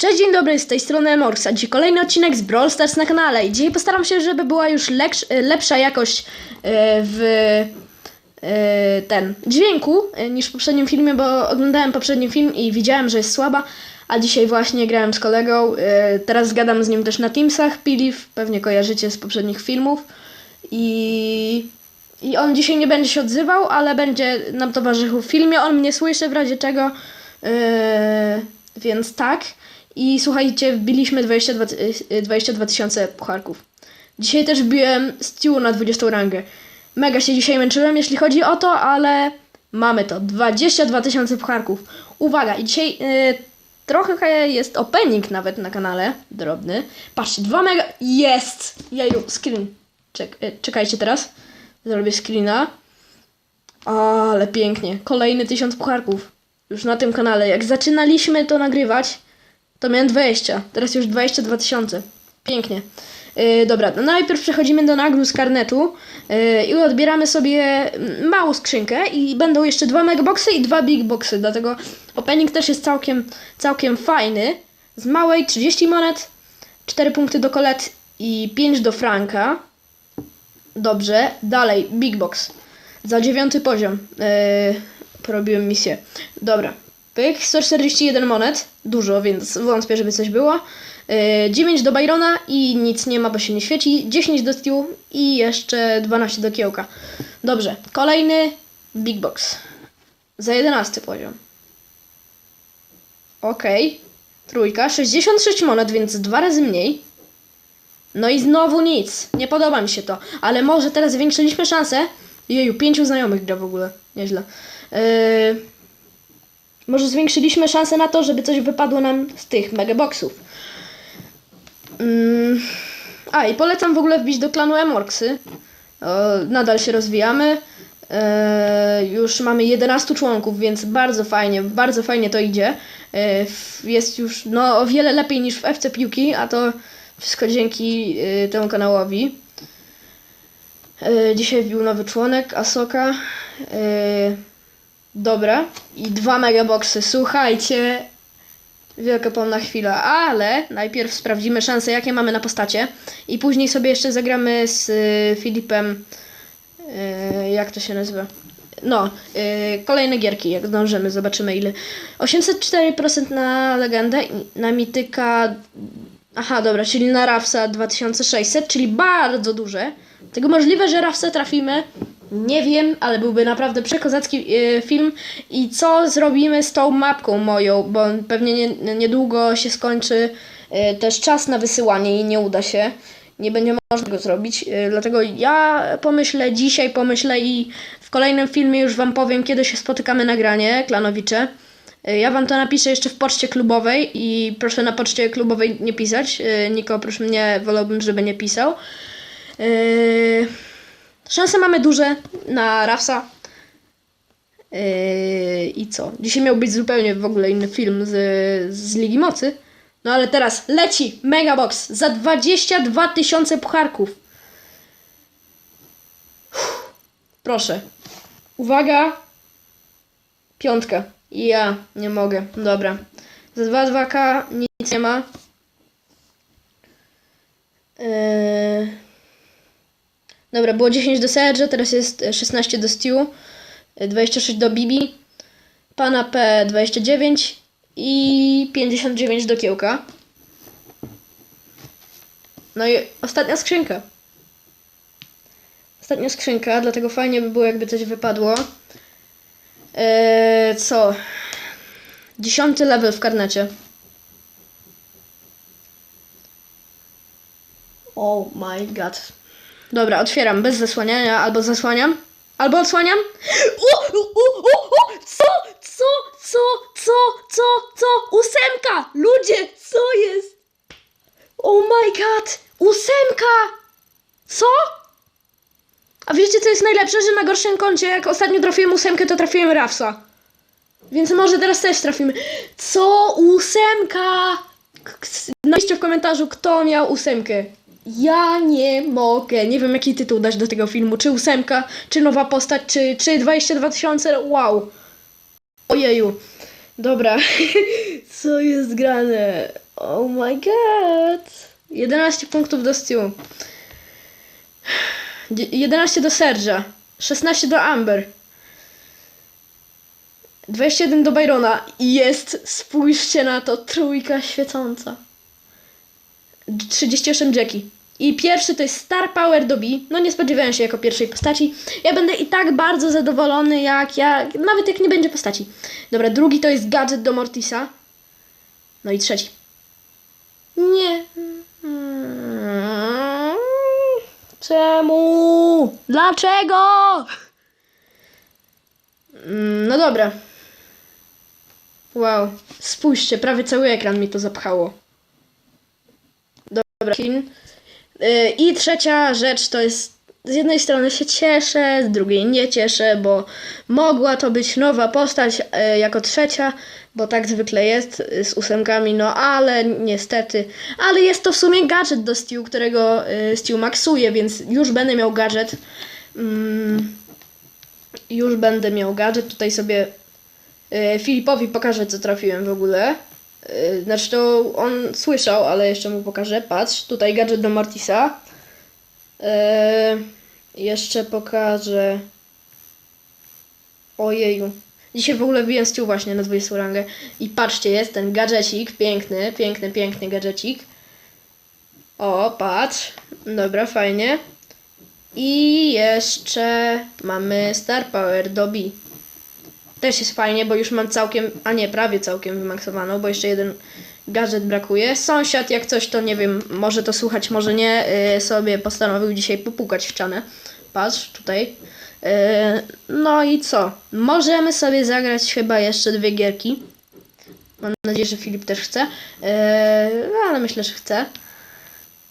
Cześć, dzień dobry, z tej strony Morks, a dzisiaj kolejny odcinek z Brawl Stars na kanale i dzisiaj postaram się, żeby była już e, lepsza jakość e, w e, ten dźwięku niż w poprzednim filmie, bo oglądałem poprzedni film i widziałem, że jest słaba, a dzisiaj właśnie grałem z kolegą, teraz gadam z nim też na Teamsach, Pilif, pewnie kojarzycie z poprzednich filmów i i on dzisiaj nie będzie się odzywał, ale będzie nam towarzyszył w filmie. On mnie słyszy w razie czego. Więc tak. I słuchajcie, wbiliśmy 22 yy, 22 tysiące pucharków. Dzisiaj też wbiłem Stew na 20 rangę. Mega się dzisiaj męczyłem, jeśli chodzi o to, ale mamy to. 22 tysiące pucharków. Uwaga, i dzisiaj yy, trochę jest opening nawet na kanale. Drobny. Patrzcie, 2 mega. Jest! Jeju, screen. Czek, yy, czekajcie teraz. Zrobię screena. Ale pięknie. Kolejny tysiąc pucharków. Już na tym kanale. Jak zaczynaliśmy to nagrywać, to miałem 20. Teraz już 22 tysiące. Pięknie. Yy, dobra, no najpierw przechodzimy do nagród z karnetu yy, i odbieramy sobie mm, małą skrzynkę i będą jeszcze dwa megaboxy i dwa big boxy, dlatego opening też jest całkiem, całkiem fajny. Z małej 30 monet, 4 punkty do Colet i 5 do Franka. Dobrze, dalej, Big Box. Za dziewiąty poziom yy, porobiłem misję. Dobra, pyk, 141 monet, dużo, więc wątpię, żeby coś było. Yy, 9 do Byrona i nic nie ma, bo się nie świeci. 10 do Stew i jeszcze 12 do Kiełka. Dobrze, kolejny Big Box. Za 11 poziom. Okej, trójka, 66 monet, więc dwa razy mniej. No i znowu nic. Nie podoba mi się to. Ale może teraz zwiększyliśmy szansę. Jeju, pięciu znajomych gra w ogóle. Nieźle. Yy, może zwiększyliśmy szansę na to, żeby coś wypadło nam z tych megaboxów. Yy, a i polecam w ogóle wbić do klanu Emorksy. Nadal się rozwijamy. Yy, już mamy 11 członków, więc bardzo fajnie, bardzo fajnie to idzie. F- jest już no, o wiele lepiej niż w FC Piłki, a to wszystko dzięki y, temu kanałowi. Y, dzisiaj wbił nowy członek, Asoka. Y, dobra. I dwa megaboxy. Słuchajcie. Wielkopomna chwila, ale najpierw sprawdzimy szanse, jakie mamy na postacie. I później sobie jeszcze zagramy z y, Filipem. Y, jak to się nazywa? No, y, kolejne gierki, jak zdążymy, zobaczymy ile. 804% na legendę, na mityka Aha, dobra, czyli na Rafsa 2600, czyli bardzo duże. Tego możliwe, że Rafsa trafimy. Nie wiem, ale byłby naprawdę przekozacki e, film. I co zrobimy z tą mapką moją, bo pewnie nie, niedługo się skończy e, też czas na wysyłanie i nie uda się. Nie będzie można tego zrobić. e, Dlatego ja pomyślę, dzisiaj pomyślę i w kolejnym filmie już wam powiem, kiedy się spotykamy na granie, klanowicze. Ja wam to napiszę jeszcze w poczcie klubowej i proszę na poczcie klubowej nie pisać. Niko, proszę mnie, wolałbym, żeby nie pisał. Yy, szanse mamy duże na Rafsa. Yy, I co? Dzisiaj miał być zupełnie w ogóle inny film z, z Ligi Mocy. No ale teraz leci Megabox za 22 tysiące pucharków. Uff, Proszę. Uwaga. Piątka. Ja nie mogę. Dobra. Za 2-2K nic nie ma. Yy... Dobra, było 10 do Serge, teraz jest e, 16 do Stew, e, 26 do Bibi, Pana P 29 i 59 do Kiełka. No i ostatnia skrzynka. Ostatnia skrzynka, dlatego fajnie by było, jakby coś wypadło. Eee, co? Dziesiąty level w karnecie. Oh my god. Dobra, otwieram bez zasłaniania, albo zasłaniam, albo odsłaniam. O, o, o, o, co, co, co, co, co, co, ósemka, ludzie, co jest? Oh my god, ósemka, co? A wiecie co jest najlepsze, że na gorszym koncie, jak ostatnio trafiłem ósemkę, to trafiłem Rafsa. Więc może teraz też trafimy. Co? Ósemka! Napiszcie w komentarzu, kto miał ósemkę. Ja nie mogę. Nie wiem, jaki tytuł dać do tego filmu. Czy ósemka, czy nowa postać, czy, czy 22 tysiące. Wow. Ojeju. Dobra. Co jest grane? Oh my god. 11 punktów do Stu. Dzie- 11 do Serge'a. 16 do Amber. 21 do Byrona. Jest, spójrzcie na to, trójka świecąca. 38 Jackie. I pierwszy to jest Star Power do. No nie spodziewałem się jako pierwszej postaci. Ja będę i tak bardzo zadowolony, jak ja. Nawet jak nie będzie postaci. Dobra, drugi to jest gadżet do Mortisa. No i trzeci. Nie. Czemu? Dlaczego? Mm, No dobra. Wow. Spójrzcie, prawie cały ekran mi to zapchało. Dobra. Y, I trzecia rzecz to jest. Z jednej strony się cieszę, z drugiej nie cieszę, bo mogła to być nowa postać y, jako trzecia, bo tak zwykle jest y, z ósemkami, no ale niestety. Ale jest to w sumie gadżet do Stew, którego Stew maksuje, więc już będę miał gadżet. Mm, już będę miał gadżet. Tutaj sobie Filipowi pokażę, co trafiłem w ogóle. Y, Znaczy to on słyszał, ale jeszcze mu pokażę. Patrz, tutaj gadżet do Mortisa. Y, jeszcze pokażę. Ojeju. Dzisiaj w ogóle wbiłem stół właśnie na 20 rangę. I patrzcie, jest ten gadżecik. Piękny, piękny, piękny gadżecik. O, patrz. Dobra, fajnie. I jeszcze mamy Star Power do B. Też jest fajnie, bo już mam całkiem, a nie, prawie całkiem wymaksowaną, bo jeszcze jeden gadżet brakuje. Sąsiad, jak coś, to nie wiem, może to słuchać, może nie, yy, sobie postanowił dzisiaj popukać w czanę. Patrz, tutaj. Yy, no i co? Możemy sobie zagrać chyba jeszcze dwie gierki. Mam nadzieję, że Filip też chce. Yy, no, ale myślę, że chce.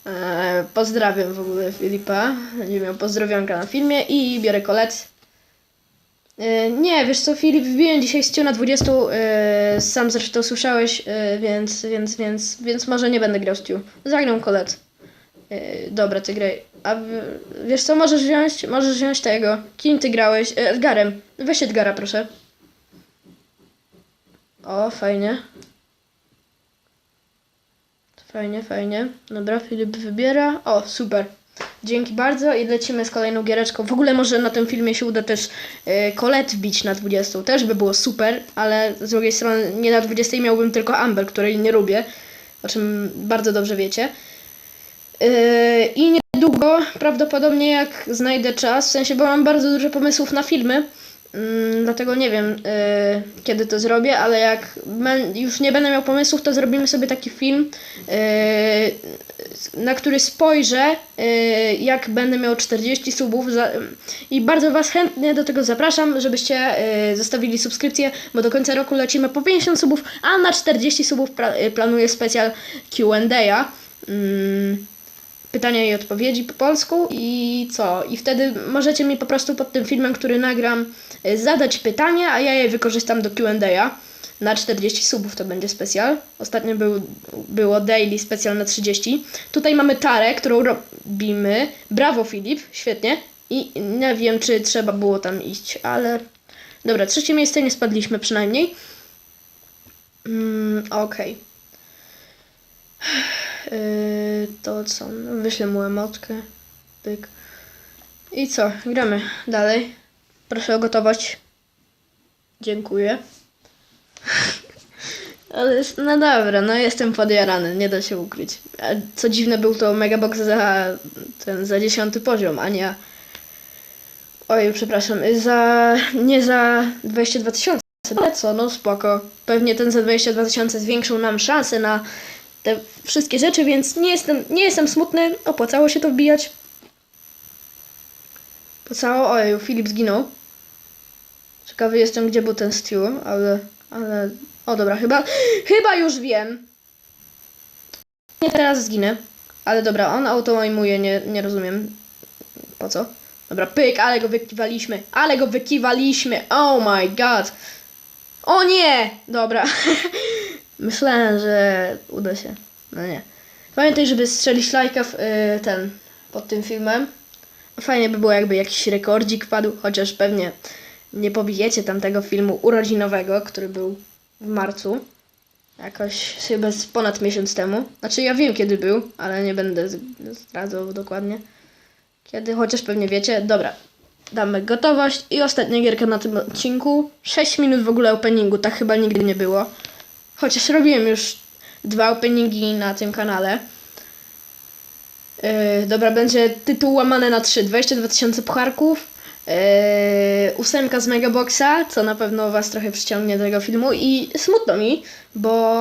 Eee, pozdrawiam w ogóle Filipa. Nie miał pozdrowionka na filmie i biorę kolet. Eee, nie, wiesz co, Filip, wbiłem dzisiaj ściu na 20, eee, sam zresztą słyszałeś, eee, więc, więc, więc, więc może nie będę grał ściu. Zagram kolet. Eee, dobra, ty graj. A wiesz co, możesz wziąć, możesz wziąć tego. Kim ty grałeś? Eee, Edgarem. Weź Edgara, proszę. O, fajnie. Fajnie, fajnie. Dobra, Filip wybiera. O, super. Dzięki bardzo i lecimy z kolejną giereczką. W ogóle może na tym filmie się uda też e, Colette wbić na 20. Też by było super, ale z drugiej strony nie na 20 miałbym tylko Amber, której nie lubię, o czym bardzo dobrze wiecie. E, I niedługo, prawdopodobnie jak znajdę czas, w sensie, bo mam bardzo dużo pomysłów na filmy, Mm, dlatego nie wiem, y, kiedy to zrobię, ale jak już nie będę miał pomysłów, to zrobimy sobie taki film, y, na który spojrzę, y, jak będę miał 40 subów. I bardzo Was chętnie do tego zapraszam, żebyście zostawili subskrypcję, bo do końca roku lecimy po 50 subów, a na 40 subów planuję specjal QA. Pytania i odpowiedzi po polsku i co? I wtedy możecie mi po prostu pod tym filmem, który nagram, y, zadać pytanie, a ja je wykorzystam do Q&A. Na 40 subów to będzie specjal. Ostatnio był, było daily specjal na 30. Tutaj mamy tarę, którą robimy. Brawo Filip, świetnie. I nie wiem, czy trzeba było tam iść, ale... Dobra, trzecie miejsce nie spadliśmy przynajmniej. Mm, Okej. Yy, to co? No, Wyślę mu emotkę. Pyk. I co? Gramy dalej. Proszę o gotowość. Dziękuję. Ale no dobra, no jestem podjarany, nie da się ukryć. A co dziwne, był to Megabox za ten, za dziesiąty poziom, a nie... Oj, przepraszam, za... nie za 22 tysiące. Ale co, no spoko. Pewnie ten za 22 tysiące zwiększył nam szanse na te wszystkie rzeczy, więc nie jestem, nie jestem smutny. Opłacało się to wbijać. Opłacało. Ojej, Filip zginął. Ciekawy jestem, gdzie był ten Stew, ale, ale... O dobra, chyba, chyba już wiem. Nie teraz zginę. Ale dobra, on autoajmuje, nie, nie rozumiem. Po co? Dobra, pyk, ale go wykiwaliśmy. Ale go wykiwaliśmy. Oh my god. O nie! Dobra. Myślałem, że uda się. No nie. Pamiętaj, żeby strzelić lajka w y, ten pod tym filmem. Fajnie by było, jakby jakiś rekordzik padł, chociaż pewnie nie pobijecie tamtego filmu urodzinowego, który był w marcu. Jakoś chyba ponad miesiąc temu. Znaczy ja wiem kiedy był, ale nie będę zdradzał dokładnie. Kiedy, chociaż pewnie wiecie. Dobra, damy gotowość i ostatnia gierka na tym odcinku. 6 minut w ogóle openingu, tak chyba nigdy nie było. Chociaż robiłem już dwa openingi na tym kanale. Yy, dobra, będzie tytuł łamany na 3. 22 tysiące pucharków. Yy, ósemka z Megaboxa, co na pewno was trochę przyciągnie do tego filmu i smutno mi, bo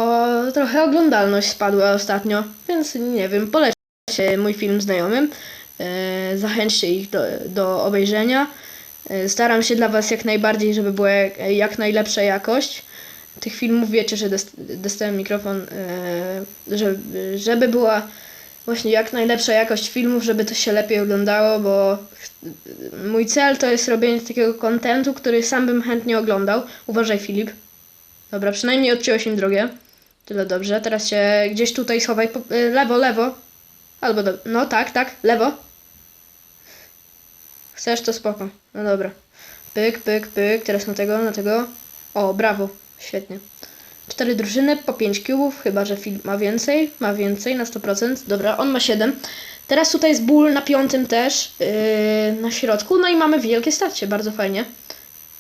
trochę oglądalność spadła ostatnio, więc nie wiem, polećcie mój film znajomym, yy, zachęćcie ich do, do obejrzenia. Yy, staram się dla was jak najbardziej, żeby była jak najlepsza jakość tych filmów. Wiecie, że dost, dostałem mikrofon, yy, żeby, żeby była właśnie jak najlepsza jakość filmów, żeby to się lepiej oglądało, bo mój cel to jest robienie takiego kontentu, który sam bym chętnie oglądał. Uważaj, Filip. Dobra, przynajmniej odciąłeś im drogę. Tyle dobrze. Teraz się gdzieś tutaj schowaj. Y, lewo, lewo. Albo do, No tak, tak, lewo. Chcesz, to spoko. No dobra. Pyk, pyk, pyk. Teraz na tego, na tego. O, brawo. Świetnie. Cztery drużyny, po 5 cubów, chyba że film ma więcej. Ma więcej na 100%. Dobra, on ma 7. Teraz tutaj jest ból na piątym też, yy, na środku. No i mamy wielkie starcie, bardzo fajnie.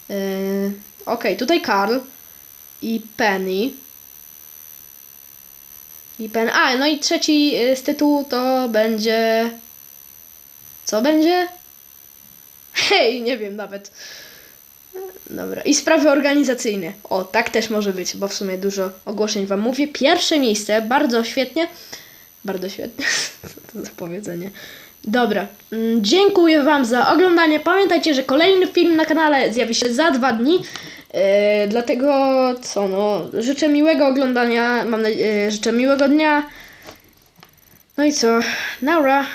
Yy, Okej, tutaj Karl i Penny. I Penny. A, no i trzeci yy, z tytułu to będzie... Co będzie? Hej, nie wiem nawet. Dobra. I sprawy organizacyjne. O, tak też może być, bo w sumie dużo ogłoszeń Wam mówię. Pierwsze miejsce, bardzo świetnie. Bardzo świetnie. To za powiedzenie. Dobra. mm, Dziękuję Wam za oglądanie. Pamiętajcie, że kolejny film na kanale zjawi się za dwa dni. Yy, dlatego co, no, życzę miłego oglądania. Mam nadzieję, życzę miłego dnia. No i co? Naura.